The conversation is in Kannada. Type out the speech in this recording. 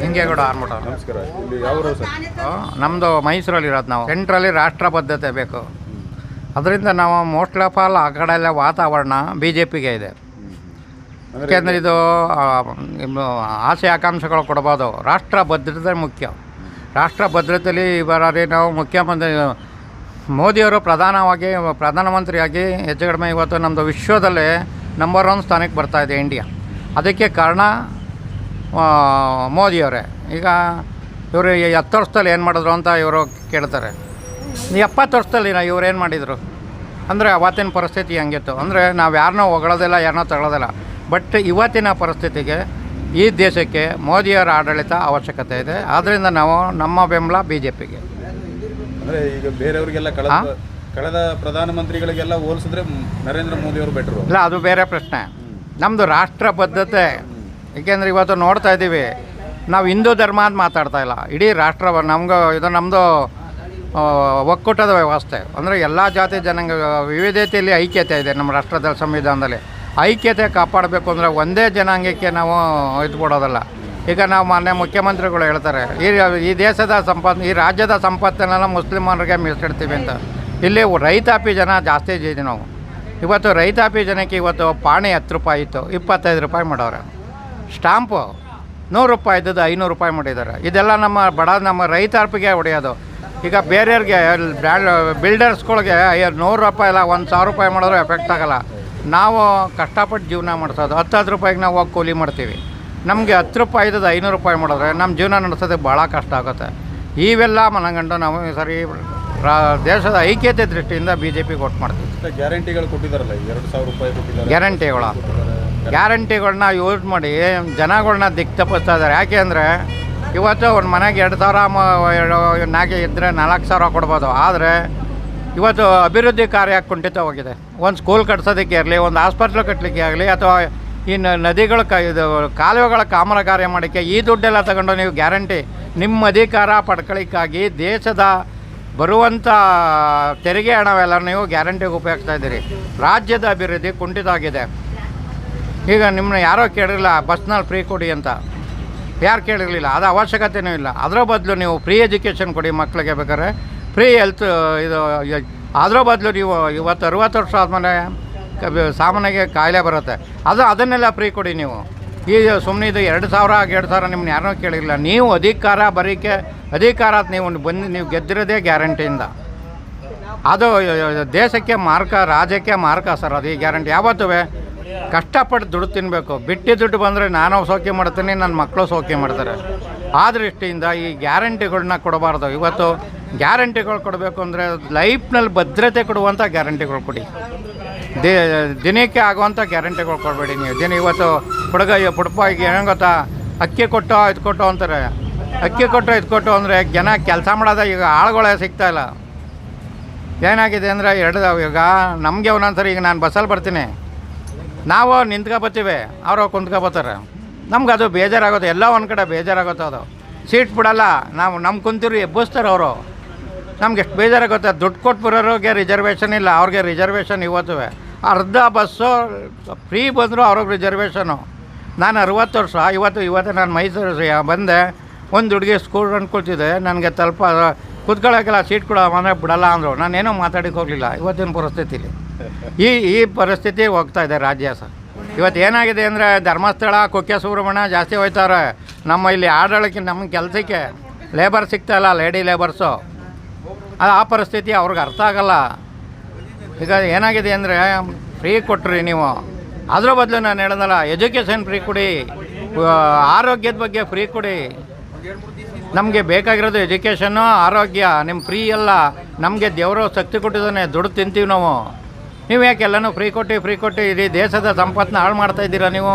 ಹಿಂಗೇಗೌಡ ಆರ್ಮಠ. ನಮಸ್ಕಾರ. ಇಲ್ಲಿ ಯಾವ ಊರು ಸರ್? ನಮ್ಮದು ಮೈಸೂರಲ್ಲಿ ಇರೋದು ನಾವು. ಸೆಂಟ್ರಲ್ಲಿ ರಾಷ್ಟ್ರ ಬದ್ಧತೆ ಬೇಕು. ಅದರಿಂದ ನಾವು ಮೋಸ್ಟ್ ಆಫ್ ಆಲ್ ಆ ಕಡೆ ಎಲ್ಲ ವಾತಾವರಣ ಬಿ ಜೆ ಪಿಗೆ ಇದೆ ಯಾಕೆಂದ್ರೆ ಇದು ಆ, ಇನ್ನು ಆಸೆ ಆಕಾಂಕ್ಷೆಗಳು ಕೊಡ್ಬೋದು. ರಾಷ್ಟ್ರ ಭದ್ರತೆ ಮುಖ್ಯ. ರಾಷ್ಟ್ರ ಭದ್ರತೆಯಲ್ಲಿ ಇವರಲ್ಲಿ ನಾವು ಮುಖ್ಯಮಂತ್ರಿ ಮೋದಿಯವರು ಪ್ರಧಾನವಾಗಿ ಪ್ರಧಾನಮಂತ್ರಿಯಾಗಿ ಹೆಚ್ಚು ಕಡಿಮೆ ಇವತ್ತು ನಮ್ಮದು ವಿಶ್ವದಲ್ಲೇ ನಂಬರ್ ಒನ್ ಸ್ಥಾನಕ್ಕೆ ಬರ್ತಾ ಇದೆ ಇಂಡಿಯಾ ಅದಕ್ಕೆ ಕಾರಣ ಮೋದಿಯವರೇ. ಈಗ ಇವರು ಹತ್ತು ವರ್ಷದಲ್ಲಿ ಏನು ಮಾಡಿದ್ರು ಅಂತ ಇವರು ಕೇಳ್ತಾರೆ. ಎಪ್ಪತ್ತು ವರ್ಷದಲ್ಲಿ ಇವ್ರು ಏನು ಮಾಡಿದರು? ಅಂದರೆ ಅವತ್ತಿನ ಪರಿಸ್ಥಿತಿ ಹೆಂಗಿತ್ತು? ಅಂದರೆ ನಾವು ಯಾರನ್ನೋ ಹೊಗಳೋದಿಲ್ಲ ಯಾರನ್ನೋ ತಗೊಳ್ಳೋದಿಲ್ಲ ಬಟ್ ಇವತ್ತಿನ ಪರಿಸ್ಥಿತಿಗೆ ಈ ದೇಶಕ್ಕೆ ಮೋದಿಯವರ ಆಡಳಿತ ಅವಶ್ಯಕತೆ ಇದೆ. ಆದ್ದರಿಂದ ನಾವು ನಮ್ಮ ಬೆಂಬಲ ಬಿ ಜೆ ಪಿಗೆ ಅಂದರೆ ಈಗ ಬೇರೆಯವರಿಗೆಲ್ಲ? ಕಳೆದ ಪ್ರಧಾನಮಂತ್ರಿಗಳಿಗೆಲ್ಲ ಹೋಲಿಸಿದ್ರೆ ನರೇಂದ್ರ ಮೋದಿಯವರು ಬೆಟ್ರು ಇಲ್ಲ ಅದು ಬೇರೆ ಪ್ರಶ್ನೆ. ನಮ್ಮದು ರಾಷ್ಟ್ರ ಬದ್ಧತೆ ಏಕೆಂದರೆ ಇವತ್ತು ನೋಡ್ತಾ ಇದ್ದೀವಿ, ನಾವು ಹಿಂದೂ ಧರ್ಮ ಅಂತ ಮಾತಾಡ್ತಾ ಇಲ್ಲ. ಇಡೀ ರಾಷ್ಟ್ರ ನಮ್ಗೆ ಇದು ನಮ್ಮದು ಒಕ್ಕೂಟದ ವ್ಯವಸ್ಥೆ. ಅಂದರೆ ಎಲ್ಲ ಜಾತಿ ಜನಾಂಗ, ವಿವಿಧತೆಯಲ್ಲಿ ಐಕ್ಯತೆ ಇದೆ ನಮ್ಮ ರಾಷ್ಟ್ರದ ಸಂವಿಧಾನದಲ್ಲಿ. ಐಕ್ಯತೆ ಕಾಪಾಡಬೇಕು ಅಂದರೆ ಒಂದೇ ಜನಾಂಗಕ್ಕೆ ನಾವು ಇದು ಈಗ ನಾವು ಮಾನ್ಯ ಮುಖ್ಯಮಂತ್ರಿಗಳು ಹೇಳ್ತಾರೆ, ಈ ಈ ದೇಶದ ಸಂಪತ್ತು ಈ ರಾಜ್ಯದ ಸಂಪತ್ತನ್ನೆಲ್ಲ ಮುಸ್ಲಿಮರಿಗೆ ಮೀಸಲಿಡ್ತೀವಿ ಅಂತ. ಇಲ್ಲಿ ರೈತಾಪಿ ಜನ ಜಾಸ್ತಿ ಇದ್ದೀವಿ ನಾವು. ಇವತ್ತು ರೈತಾಪಿ ಜನಕ್ಕೆ ಇವತ್ತು ಪಾಣಿ ಹತ್ತು ರೂಪಾಯಿ ಇತ್ತು, ಇಪ್ಪತ್ತೈದು ರೂಪಾಯಿ ಮಾಡವ್ರೆ ಸ್ಟಾಂಪು ನೂರು ರೂಪಾಯಿ ಇದ್ದದ್ದು ಐನೂರು ರೂಪಾಯಿ ಮಾಡಿದ್ದಾರೆ. ಇದೆಲ್ಲ ನಮ್ಮ ಬಡ ನಮ್ಮ ರೈತಾರ್ಪಿಗೆ ಹೊಡೆಯೋದು. ಈಗ ಬೇರೆಯವ್ರಿಗೆ ಬ್ರ್ಯಾಂಡ್ ಬಿಲ್ಡರ್ಸ್ಗಳಿಗೆ ಐದು ನೂರು ರೂಪಾಯಿ ಇಲ್ಲ ಒಂದು ಸಾವಿರ ರೂಪಾಯಿ ಮಾಡಿದ್ರೆ ಎಫೆಕ್ಟ್ ಆಗೋಲ್ಲ. ನಾವು ಕಷ್ಟಪಟ್ಟು ಜೀವನ ಮಾಡಿಸೋದು ಹತ್ತು ಹತ್ತು ರೂಪಾಯಿಗೆ ನಾವು ಹೋಗಿ ಕೂಲಿ ಮಾಡ್ತೀವಿ. ನಮಗೆ ಹತ್ತು ರೂಪಾಯಿ ಇದ್ದದ್ದು ಐನೂರು ರೂಪಾಯಿ ಮಾಡಿದ್ರೆ ನಮ್ಮ ಜೀವನ ನಡೆಸೋದಕ್ಕೆ ಭಾಳ ಕಷ್ಟ ಆಗುತ್ತೆ. ಇವೆಲ್ಲ ಮನಗಂಡು ನಾವು ಸರಿ ದೇಶದ ಐಕ್ಯತೆ ದೃಷ್ಟಿಯಿಂದ ಬಿ ಜೆ ಪಿಗೆ ಓಟ್ ಮಾಡ್ತೀವಿ. ಗ್ಯಾರಂಟಿಗಳು ಕೊಟ್ಟಿದ್ದಾರಲ್ಲ ಎರಡು ಸಾವಿರ ರೂಪಾಯಿ ಕೊಟ್ಟಿದ್ದಾರೆ. ಗ್ಯಾರಂಟಿಗಳ. ಗ್ಯಾರಂಟಿಗಳನ್ನ ಯೂಸ್ ಮಾಡಿ ಜನಗಳನ್ನ ದಿಕ್ ತಪ್ಪಿಸ್ತಾ ಇದ್ದಾರೆ. ಯಾಕೆ ಅಂದರೆ ಇವತ್ತು ಒಂದು ಮನೆಗೆ ಎರಡು ಸಾವಿರ ನಾಲ್ಕು ಇದ್ದರೆ ನಾಲ್ಕು ಸಾವಿರ ಕೊಡ್ಬೋದು. ಆದರೆ ಇವತ್ತು ಅಭಿವೃದ್ಧಿ ಕಾರ್ಯ ಕುಂಠಿತವಾಗಿದೆ ಒಂದು ಸ್ಕೂಲ್ ಕಟ್ಸೋದಕ್ಕೆ ಇರಲಿ, ಒಂದು ಆಸ್ಪತ್ರೆ ಕಟ್ಟಲಿಕ್ಕೆ ಆಗಲಿ, ಅಥವಾ ಇನ್ನು ನದಿಗಳ ಕ, ಇದು ಕಾಲುವೆಗಳ ಕಾಮಗಾರಿ ಮಾಡೋಕ್ಕೆ ಈ ದುಡ್ಡೆಲ್ಲ ತಗೊಂಡು ನೀವು ಗ್ಯಾರಂಟಿ, ನಿಮ್ಮ ಅಧಿಕಾರ ಪಡ್ಕೊಳ್ಳಿಕ್ಕಾಗಿ ದೇಶದ ಬರುವಂಥ ತೆರಿಗೆ ಹಣವೆಲ್ಲ ನೀವು ಗ್ಯಾರಂಟಿಗೆ ಉಪಯೋಗಿಸ್ತಾ ಇದ್ದೀರಿ. ರಾಜ್ಯದ ಅಭಿವೃದ್ಧಿ ಕುಂಠಿತ ಆಗಿದೆ. ಈಗ ನಿಮ್ಮನ್ನ ಯಾರೋ ಕೇಳಿರಲಿಲ್ಲ ಬಸ್ನಲ್ಲಿ ಫ್ರೀ ಕೊಡಿ ಅಂತ. ಯಾರು ಕೇಳಿರಲಿಲ್ಲ? ಅದು ಅವಶ್ಯಕತೆಯೂ ಇಲ್ಲ. ಅದರ ಬದಲು ನೀವು ಫ್ರೀ ಎಜುಕೇಷನ್ ಕೊಡಿ ಮಕ್ಕಳಿಗೆ ಬೇಕಾದ್ರೆ. ಫ್ರೀ ಹೆಲ್ತ್ ಇದು ಅದರ ಬದಲು ನೀವು ಇವತ್ತು ಅರುವತ್ತು ವರ್ಷ ಆದಮೇಲೆ ಸಾಮಾನ್ಯಗೆ ಕಾಯಿಲೆ ಬರುತ್ತೆ. ಅದು, ಅದನ್ನೆಲ್ಲ ಫ್ರೀ ಕೊಡಿ ನೀವು. ಈ ಸುಮ್ಮನೆ ಇದು ಎರಡು ಸಾವಿರ ಎರಡು ಸಾವಿರ ನಿಮ್ಮನ್ನ ಯಾರನ್ನೂ ಕೇಳಿರಲಿಲ್ಲ. ನೀವು ಅಧಿಕಾರ ಬರೀಕೆ, ಅಧಿಕಾರ ನೀವು ಬಂದು, ನೀವು ಗೆದ್ದಿರೋದೇ ಗ್ಯಾರಂಟಿಯಿಂದ ಅದು ದೇಶಕ್ಕೆ ಮಾರ್ಕ, ರಾಜ್ಯಕ್ಕೆ ಮಾರ್ಕ ಸರ್, ಅದು ಈ ಗ್ಯಾರಂಟಿ ಯಾವತ್ತೂ ಕಷ್ಟಪಟ್ಟು ದುಡ್ಡು ತಿನ್ನಬೇಕು ಬಿಟ್ಟು ದುಡ್ಡು ಬಂದರೆ ನಾನು ಸೋಕೆ ಮಾಡ್ತೀನಿ ನನ್ನ ಮಕ್ಕಳು ಸೋಕೆ ಮಾಡ್ತಾರೆ. ಆ ದೃಷ್ಟಿಯಿಂದ ಈ ಗ್ಯಾರಂಟಿಗಳನ್ನ ಕೊಡಬಾರ್ದು. ಇವತ್ತು ಗ್ಯಾರಂಟಿಗಳು ಕೊಡಬೇಕು ಅಂದರೆ ಲೈಫ್ನಲ್ಲಿ ಭದ್ರತೆ ಕೊಡುವಂಥ ಗ್ಯಾರಂಟಿಗಳು ಕೊಡಿ. ದೇ, ದಿನಕ್ಕೆ ಆಗುವಂಥ ಗ್ಯಾರಂಟಿಗಳು ಕೊಡಬೇಡಿ ನೀವು. ದಿನ ಇವತ್ತು ಹುಡುಗ ಪುಡಪ ಈಗ ಏನು ಗೊತ್ತಾ? ಅಕ್ಕಿ ಕೊಟ್ಟು, ಇದು ಕೊಟ್ಟು ಅಂತಾರೆ. ಅಕ್ಕಿ ಕೊಟ್ಟು, ಇದು ಕೊಟ್ಟು ಅಂದರೆ ಜನ ಕೆಲಸ ಮಾಡೋದ ಈಗ ಆಳುಗಳೇ ಸಿಗ್ತಾಯಿಲ್ಲ ಏನಾಗಿದೆ ಅಂದರೆ ಎರಡು, ಈಗ ನಮಗೆ ಒಂದೊಂದ್ಸರಿ ಈಗ ನಾನು ಬಸ್ಸಲ್ಲಿ ಬರ್ತೀನಿ. ನಾವು ನಿಂತ್ಕೊಬತ್ತೀವಿ, ಅವರು ಕುಂತ್ಕೊಬತ್ತಾರೆ. ನಮ್ಗೆ ಅದು ಬೇಜಾರಾಗುತ್ತೆ ಎಲ್ಲ ಒಂದು ಕಡೆ ಬೇಜಾರಾಗುತ್ತೆ ಅದು. ಸೀಟ್ ಬಿಡಲ್ಲ, ನಾವು ನಮ್ಮ ಕುಂತಿರು ಎಬ್ಬಿಸ್ತಾರೆ ಅವರು. ನಮ್ಗೆ ಎಷ್ಟು ಬೇಜಾರಾಗುತ್ತೆ, ದುಡ್ಡು ಕೊಟ್ಟು ಬರೋರಿಗೆ ರಿಸರ್ವೇಷನ್ ಇಲ್ಲ, ಅವ್ರಿಗೆ ರಿಸರ್ವೇಷನ್ ಇವತ್ತು. ಅರ್ಧ ಬಸ್ಸು ಫ್ರೀ ಬಂದರೂ ಅವ್ರಿಗೆ ರಿಸರ್ವೇಷನು ನಾನು ಅರುವತ್ತು ವರ್ಷ, ಇವತ್ತು ಇವತ್ತು ನಾನು ಮೈಸೂರು ಬಂದೆ. ಒಂದು ಹುಡುಗಿ ಸ್ಕೂಲ್ ಅಂದ್ಕೊಳ್ತಿದ್ದೆ ನನಗೆ ತಲುಪ ಕೂತ್ಕೊಳ್ಳೋಕ್ಕೆಲ್ಲ ಸೀಟ್ ಕೊಡೋ ಮನೆ ಬಿಡಲ್ಲ ಅಂದರು. ನಾನೇನೂ ಮಾತಾಡಕ್ಕೆ ಹೋಗಲಿಲ್ಲ, ಇವತ್ತಿನ ಪರಿಸ್ಥಿತಿಲಿ. ಈ ಈ ಪರಿಸ್ಥಿತಿ ಹೋಗ್ತಾ ಇದೆ ರಾಜ್ಯ ಸರ್ ಇವತ್ತು ಏನಾಗಿದೆ ಅಂದರೆ ಧರ್ಮಸ್ಥಳ, ಕುಕ್ಕೆ ಸುಬ್ರಹ್ಮಣ್ಯ ಜಾಸ್ತಿ ಹೋಯ್ತಾರೆ. ನಮ್ಮ ಇಲ್ಲಿ ಆಡಳಿಕೆ ನಮ್ಮ ಕೆಲಸಕ್ಕೆ ಲೇಬರ್ ಸಿಗ್ತಾಯಿಲ್ಲ ಲೇಡಿ ಲೇಬರ್ಸು ಆ ಪರಿಸ್ಥಿತಿ ಅವ್ರಿಗೆ ಅರ್ಥ ಆಗಲ್ಲ. ಈಗ ಏನಾಗಿದೆ ಅಂದರೆ ಫ್ರೀ ಕೊಟ್ರಿ ನೀವು. ಅದ್ರ ಬದಲು ನಾನು ಹೇಳಿದಲ್ಲ ಎಜುಕೇಷನ್ ಫ್ರೀ ಕೊಡಿ. ಆರೋಗ್ಯದ ಬಗ್ಗೆ ಫ್ರೀ ಕೊಡಿ. ನಮಗೆ ಬೇಕಾಗಿರೋದು ಎಜುಕೇಷನ್ನು ಆರೋಗ್ಯ. ನಿಮ್ಮ ಫ್ರೀ ಅಲ್ಲ. ನಮಗೆ ದೇವರು ಶಕ್ತಿ ಕೊಟ್ಟಿದ್ದಾನೆ, ದುಡ್ಡು ತಿಂತೀವಿ ನಾವು. ನೀವು ಯಾಕೆ ಎಲ್ಲನೂ ಫ್ರೀ ಕೊಟ್ಟು ಫ್ರೀ ಕೊಟ್ಟು ಇಡೀ ದೇಶದ ಸಂಪತ್ತನ್ನ ಹಾಳು ಮಾಡ್ತಾ ಇದ್ದೀರಾ ನೀವು?